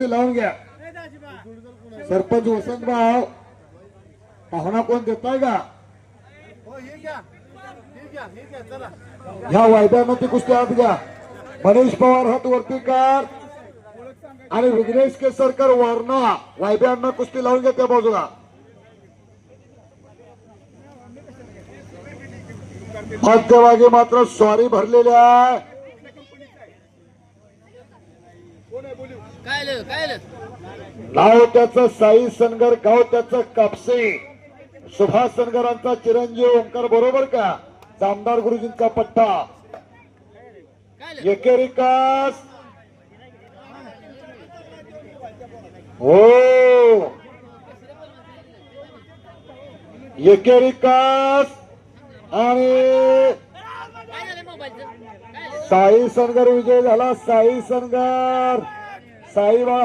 लावून घ्या. सरपंच वसंतभाव पाहुणा कोण देताय का? ह्या वायद्यामध्ये कुस्ती आत घ्या. मनीष पवार हात वरती आणि विघ्नेश केसरकर वारणा वायद्यांना कुस्ती लावून घ्या त्या बाजूला. मध्यभागी मात्र स्वारी भरलेल्या आहे. काय काय नाव त्याचं साई सनगर गाव त्याचं कापसे. सुभाष सनगरांचा चिरंजीव ओंकार बरोबर का? जामदार गुरुजींचा पट्टा. एकेरी कास हो. एकेरी कास आणि काय झालं मोबाईलचं काय साई सनगर विजय झाला साई सनगर साईबा